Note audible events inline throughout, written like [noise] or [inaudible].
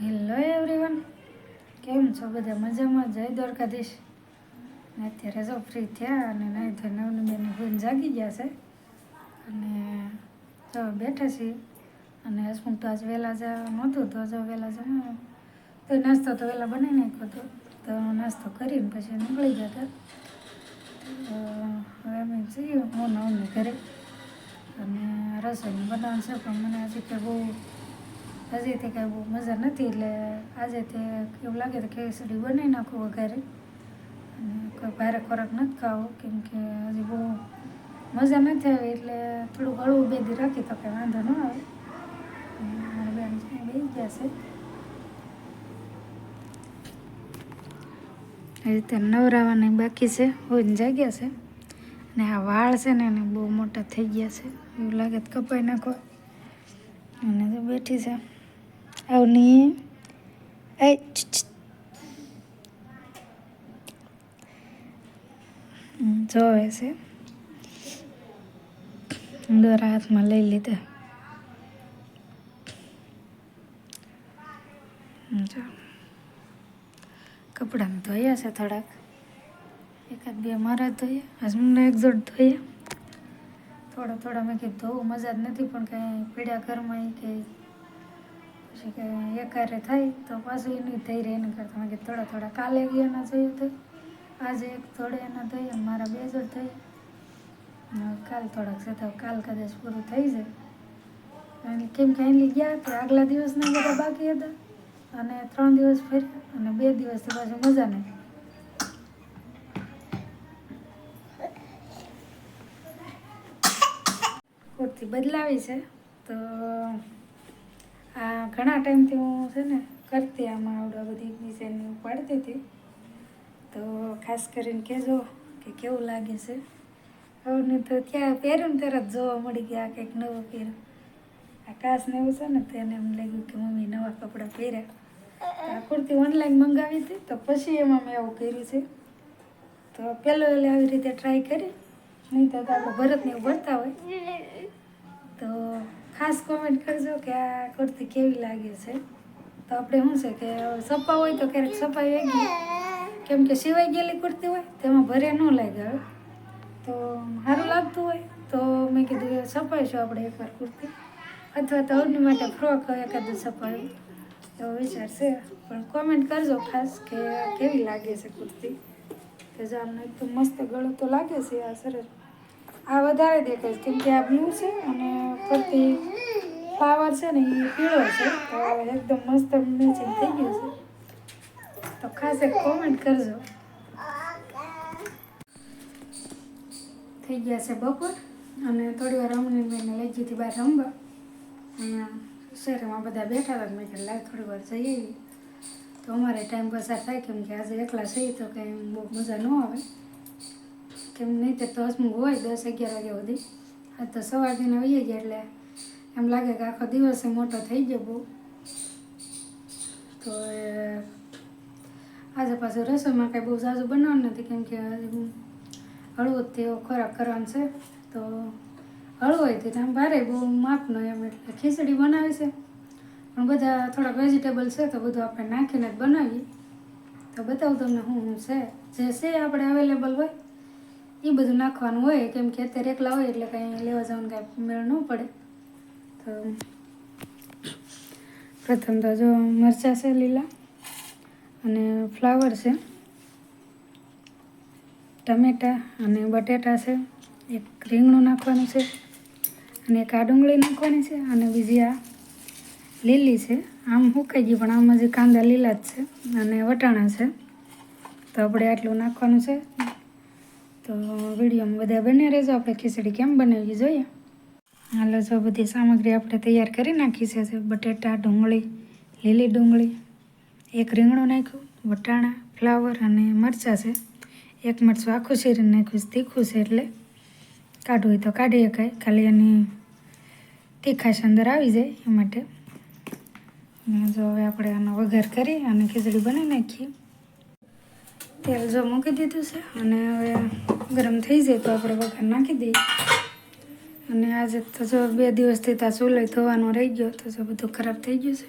Hello everyone કેમ છો બધા? મજામાં જય દ્વારકાધીશ. અત્યારે જો ફ્રી થયા અને નહીં તો નવની બેન ભૂન જાગી ગયા છે. અને જો બેઠા છીએ. અને હસમુખ તો આજ વહેલા જ નહોતું, તો જો વહેલા જવાનું તો નાસ્તો તો વહેલા બનાવી નાખ્યો હતો. તો નાસ્તો કરીને પછી નીકળી ગયા હતા. તો હવે અમે જઈએ હું નવની ઘરે. અને રસોઈનું બનાવવાનું છે પણ મને હજી કે બહુ હજી તે કાંઈ બહુ મજા નથી, એટલે આજે તે એવું લાગે તો ખીચડી બનાવી નાખું વઘારે. અને કોઈ ભારે ખોરાક નથી ખાવો, કેમ કે હજી બહુ મજા નથી આવી, એટલે થોડુંક હળવું બેદી રાખી તો કંઈ વાંધો ન આવે. મારા બેન બેસી ગયા છે. એ રીતે નવરાવાની બાકી છે, હોઈને જાગ્યા છે. અને આ વાળ છે ને એને બહુ મોટા થઈ ગયા છે, એવું લાગે તો કપાઈ નાખો અને બેઠી છે. અવની એ છી, છી. હમ, જોવે છે. દોરા હાથમાં લઈ લીધા. કપડાં ધોયા છે થોડાક. એકાદ બે મારા ધોયા હસમુંડા એક જોડ થોડા થોડા મેં કીધું ધોવું મજા જ નથી પણ કાંઈ પીડા ઘરમાં કે પછી કે એકારે થાય તો પાછું એની થઈ રહે એના કરતાં. કે થોડા થોડા કાલે એના જોઈએ થઈ આજે એક થોડે એના થઈ અને મારા બે જો થઈ. કાલ થોડાક છે તો કાલ કદાચ પૂરું થઈ જાય. અને કેમ કે અહીં ગયા તો આગલા દિવસના બધા બાકી હતા. અને ત્રણ દિવસ ફર્યા અને બે દિવસથી પાછું મજા નહીં. કુર્તી બદલાવી છે. તો આ ઘણા ટાઈમથી હું છે ને કરતી આમાં આવડા બધી ડિઝાઇન પાડતી હતી. તો ખાસ કરીને કહેજો કે કેવું લાગે છે. હવે તો ત્યાં પહેર્યું ને તરત જોવા મળી ગયા કંઈક નવું પહેર્યું. આકાશ ને એવું છે ને તેને એમ લાગ્યું કે મમ્મી નવા કપડાં પહેર્યા. આ કુર્તી ઓનલાઈન મંગાવી હતી તો પછી એમાં મેં આવું કર્યું છે. તો પહેલો એટલે આવી રીતે ટ્રાય કરી. નહીં તો ભરતને એવું ભરતા હોય. તો ખાસ કોમેન્ટ કરજો કે આ કુર્તી કેવી લાગે છે. તો આપણે શું છે કે સપા હોય તો ક્યારેક સપાઈ વેગી કેમ કે સિવાય ગયેલી કુર્તી હોય તેમાં ભરે ન લાગે હવે. તો સારું લાગતું હોય તો મેં કીધું સપાઈશું આપણે એકવાર કુર્તી. અથવા તો અવની માટે ફ્રોક એકાદું સપાયું એવો વિચાર છે. પણ કોમેન્ટ કરજો ખાસ કે કેવી લાગે છે કુર્તી. કે જો આમને એકદમ મસ્ત ગળો તો લાગે છે આ સરસ. આ વધારે દેખાય છે. કેમ કે આ બ્લુ છે અને ફરતી ફ્લાવર છે ને એ પીળો છે. તો એકદમ મસ્ત મેચિંગ થઈ ગયું છે. તો ખાસ એક કોમેન્ટ કરજો. થઈ ગયા છે બપોર અને થોડી વાર અમને મેં લઈ હતી બહાર રમવા. અહીંયા શહેરમાં બધા બેઠા હતા મેં કે લાવ થોડી વાર જઈ આવી તો અમારે ટાઈમ પસાર થાય કેમ કે આજે એકલા છીએ તો કંઈ બહુ મજા ન આવે. કેમ નહીં તે તો હસમુખ હોય દસ અગિયાર વાગ્યા સુધી. આ તો સવાર દિને વહી ગયા એટલે એમ લાગે કે આખો દિવસ મોટો થઈ ગયો બહુ. તો આજે પાછું રસોઈમાં કાંઈ બહુ ઝાઝું બનાવવાનું નથી, કેમ કે હળવો તેવો ખોરાક કરવાનો છે. તો હળવો હોય તો આમ ભારે બહુ માપનો એમ એટલે ખીચડી બનાવી છે. પણ બધા થોડાક વેજીટેબલ છે તો બધું આપણે નાખીને જ બનાવીએ. તો બતાવું તમને શું શું છે. જે છે આપણે અવેલેબલ હોય. એ બધું નાખવાનું હોય, કેમ કે અત્યારે એકલા હોય એટલે કંઈ લેવા જવાનું કાંઈ મેળ ન પડે. તો પ્રથમ તો જો મરચાં છે લીલા અને ફ્લાવર છે, ટમેટા અને બટેટા છે, એક રીંગણું નાખવાનું છે, અને એક આ ડુંગળી નાખવાની છે, અને બીજી આ લીલી છે. આમ સુકાઈ ગઈ પણ આમાં જે કાંદા લીલા જ છે અને વટાણા છે. તો આપણે આટલું નાખવાનું છે. તો વિડીયોમાં બધા બને રહેજો. આપણે ખીચડી કેમ બનાવી જોઈએ? હાલો, જો બધી સામગ્રી આપણે તૈયાર કરી નાખી છે. બટેટા, ડુંગળી, લીલી ડુંગળી, એક રીંગણું નાખ્યું, વટાણા, ફ્લાવર અને મરચાં છે. એક મરચું આખું શીરીને નાખ્યું તીખું છે એટલે. કાઢવું હોય તો કાઢી શકાય. ખાલી એની તીખાશ અંદર આવી જાય એ માટે. જો હવે આપણે આનો વઘાર કરી અને ખીચડી બનાવી નાખીએ. તેલ જો મૂકી દીધું છે અને હવે ગરમ થઈ જાય તો આપણે વઘાર નાખી દઈએ. અને આજે તો જો બે દિવસથી ત્યાં ચૂલો ધોવાનો રહી ગયો તો જો બધું ખરાબ થઈ ગયું છે.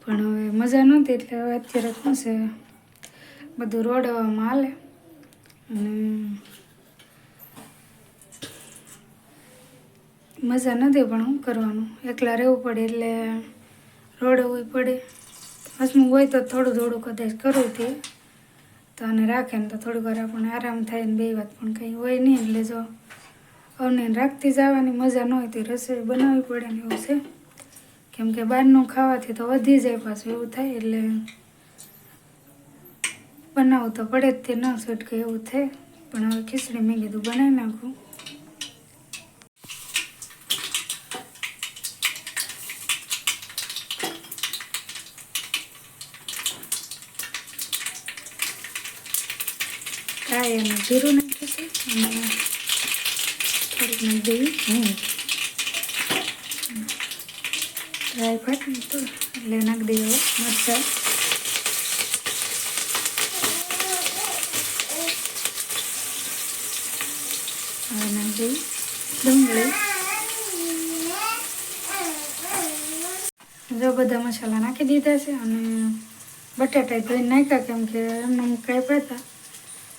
પણ હવે મજા નહોતી એટલે હવે અત્યારે શું છે, બધું રોડવામાં હાલે. અને મજા નથી પણ શું કરવાનું? એકલા રહેવું પડે એટલે રોડવું પડે. હસમું હોય તો થોડું થોડું કદાચ કરવું તે. તો આને રાખે ને તો થોડીક વાર આપણને આરામ થાય ને બે વાત પણ કંઈ હોય નહીં એટલે જો અવને રાખતી જવાની મજા ન હોય તો રસોઈ બનાવવી પડે ને એવું છે. કેમ કે બહારનું ખાવાથી તો વધી જાય પાછું એવું થાય એટલે બનાવવું તો પડે જ તે ન છૂટકે એવું થાય. પણ હવે ખીચડી મેં કીધું બનાવી નાખું. કાંઈ એમાં જીરું નાખ્યું છે અને થોડીક નાખી દેવી હમ ડ્રાય ફાટ તો એટલે નાખી દઈએ હવે મરચાં હવે નાખી દઈએ ડુંગળી જો બધા મસાલા નાખી દીધા છે અને બટાટા ધોઈને નાખ્યા કેમ કે એમને કાંઈ પડતા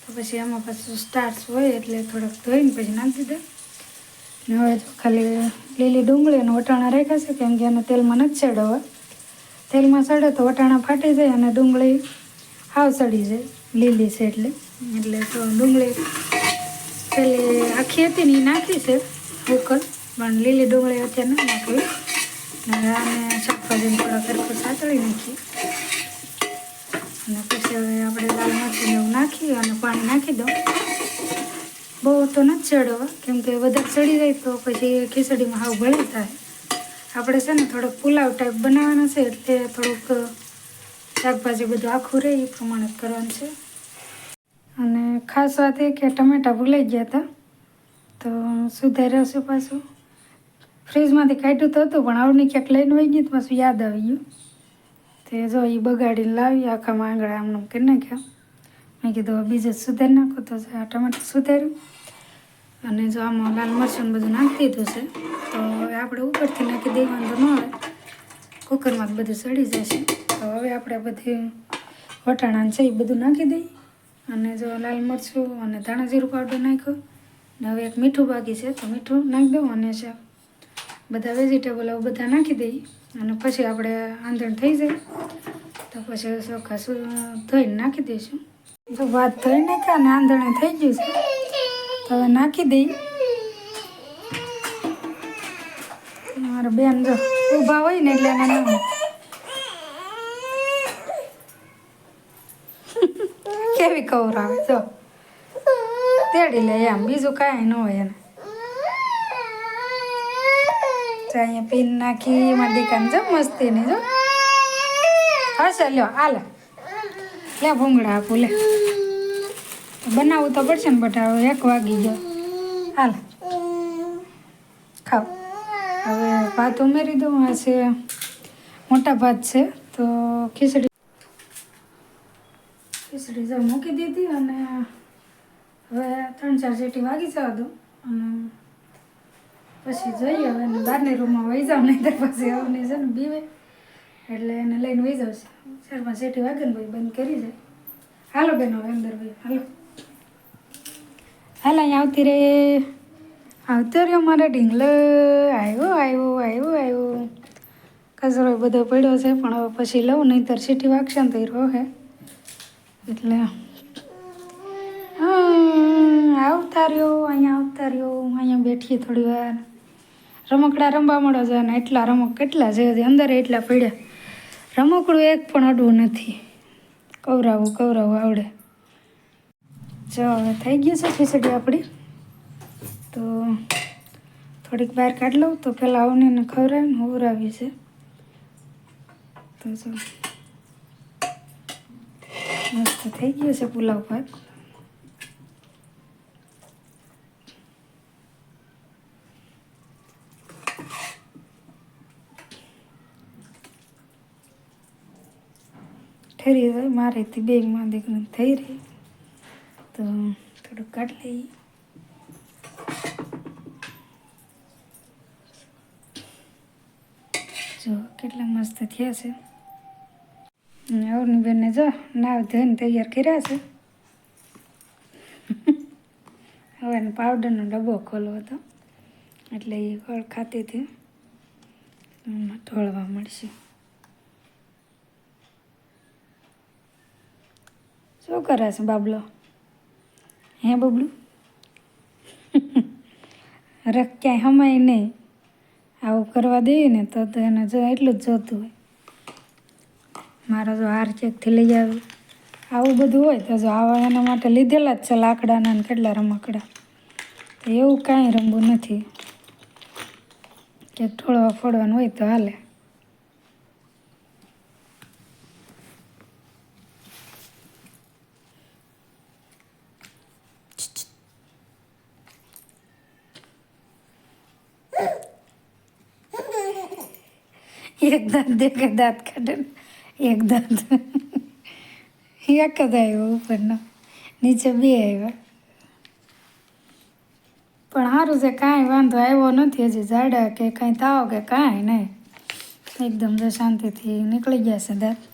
તો પછી એમાં પાછું સ્ટાર્સ હોય એટલે થોડોક ધોઈને પછી નાખી દે. ને હવે તો ખાલી લીલી ડુંગળી અને વટાણા રાખ્યા છે, કેમ કે એને તેલમાં નથી ચડવા. તેલમાં ચડે તો વટાણા ફાટી જાય અને ડુંગળી હાવ ચડી જાય, લીલી છે એટલે. એટલે તો ડુંગળી પેલી આખી હતી ને એ નાખી છે કુકર પણ લીલી ડુંગળી અત્યારે નાખવી અને શાકભાજીને થોડા સરખું સાતળી નાખી. અને પછી હવે આપણે લાલ મરચું એવું નાખી અને પાણી નાખી દઉં. બહુ તો નથી ચડવા, કેમ કે વધારે ચડી જાય તો પછી ખીચડીમાં હાવ ભળી થાય. આપણે છે ને થોડોક પુલાવ ટાઈપ બનાવવાનો છે, એટલે થોડુંક શાકભાજી બધું આખું રહે, એ પ્રમાણે કરવાનું છે. અને ખાસ વાત એ કે ટમેટા ભૂલાઈ ગયા હતા, તો સુધાર્યા છે પાછું. ફ્રીજમાંથી કાઢ્યું તો હતું, પણ આવની ક્યાંક લઈને વહી ગયું પાછું યાદ આવી ગયું. તે જો એ બગાડીને લાવી આખા આંગળા આમનું કરી નાખ્યા. મેં કીધું બીજે સુધારી નાખો તો આ ટમાટર સુધાર્યું. અને જો આમાં લાલ મરચાં બધું નાખી દીધું છે, તો હવે આપણે ઉપરથી નાખી દેવાનું તો ન આવે. કુકરમાં બધું સડી જશે. તો હવે આપણે બધી વટાણા છે એ બધું નાખી દઈએ. અને જો લાલ મરચું અને ધાણા જીરું પાવડર નાખ્યો. ને હવે એક મીઠું બાકી છે, તો મીઠું નાખી દઉં અને છે. બધા વેજીટેબલ બધા નાખી દઈએ. અને પછી આપણે આંધણ થઈ જાય. તો પછી ચોખા ધોઈને નાખી દઈશું. જો ભાત ધોઈ નાખ્યા અને આંધણે થઈ ગયું છે. તો હવે નાખી દઈ. મારા બેન જો ઊભા હોય ને એટલે એને ના [laughs] કેવી કવર આવે? જો. તેડી લે એમ. બીજું કાંઈ ન હોય એને. તો અહીંયા પેન નાખી મારી દીકાને જો મસ્તીની જો. હશે, લ્યો, હાલ. લે, ભૂંગળા આપું, લે. બનાવવું તો પડશે ને, બટ હવે એક વાગી ગયો. હાલ. ખાવ. હવે ભાત ઉમેરી દઉં, આ છે મોટા ભાત છે, તો ખીચડી. ખીચડી જો મૂકી દીધી અને હવે ત્રણ ચાર સીટી વાગી જવા દઉં. અને પછી જોઈએ હવે એને બહારની રૂમમાં વહી જાઉં નહીં તો પછી આવને છે ને બીવે. એટલે એને લઈને વહી જાઉં છે. શેરમાં શેઠી વાગે ભાઈ બંધ કરી જાય. હાલો બેન, હવે અંદર ભાઈ હાલો. હાલ અહીંયા આવતી રે. આવતો રહ્યો મારા ઢીંગલો. આવ્યો આવ્યો આવ્યો આવ્યો. કચરો બધો પડ્યો છે, પણ હવે પછી લઉં, નહીંતર સીટી વાગશે ને તો રોહે. એટલે હા, આવતા રહ્યો, અહીંયા આવતા રહ્યો, અહીંયા બેઠીએ થોડી વાર. રમકડા રમવા મળો છે અને એટલા રમક કેટલા છે અંદર એટલા પડ્યા. રમકડું એક પણ અડવું નથી. કવરાવું કવરાવું આવડે. જો હવે થઈ ગયું છે ખીચડી આપણી. તો થોડીક બહાર કાઢ લઉં તો પહેલાં આવને એને ખવડાવીને હોવરાવી છે. તો જો. મસ્ત થઈ ગયું છે પુલાવ ભાત. ઠરી હોય મારેથી બેગમાં દીકરી થઈ રહી. તો થોડું કાઢી લઈએ. જો, કેટલા મસ્ત થયા છે. અવની બેનને જો, નાવ ધોઈને તૈયાર કર્યા છે. હવે એને પાવડરનો ડબ્બો ખોલવો હતો. એટલે એ ગળ ખાતી હતી. ઢોળવા મળશે. શું કરે છે બાબલો? હે બબલું? [laughs] રખ ક્યાંય હમાય નહીં. આવું કરવા દઈએ ને તો તો એને જો એટલું જ જોતું હોય. મારો જો હાર ચેકથી લઈ આવે. આવું બધું હોય તો જો આવા એના માટે લીધેલા જ છે લાકડાના ને કેટલા રમકડા. તો એવું કાંઈ રમવું નથી. કે ઢોળવા ફોડવાનું હોય તો હાલે. એક દાંત દેખે દાંત કાઢે એક દાંત એક જ આવ્યો ઉપરનો નીચે બે આવ્યા પણ સારું છે કાંઈ વાંધો આવ્યો નથી હજી ઝાડા કે કાંઈ તાવ કે કાંઈ નહીં એકદમ જો શાંતિથી નીકળી ગયા છે દાંત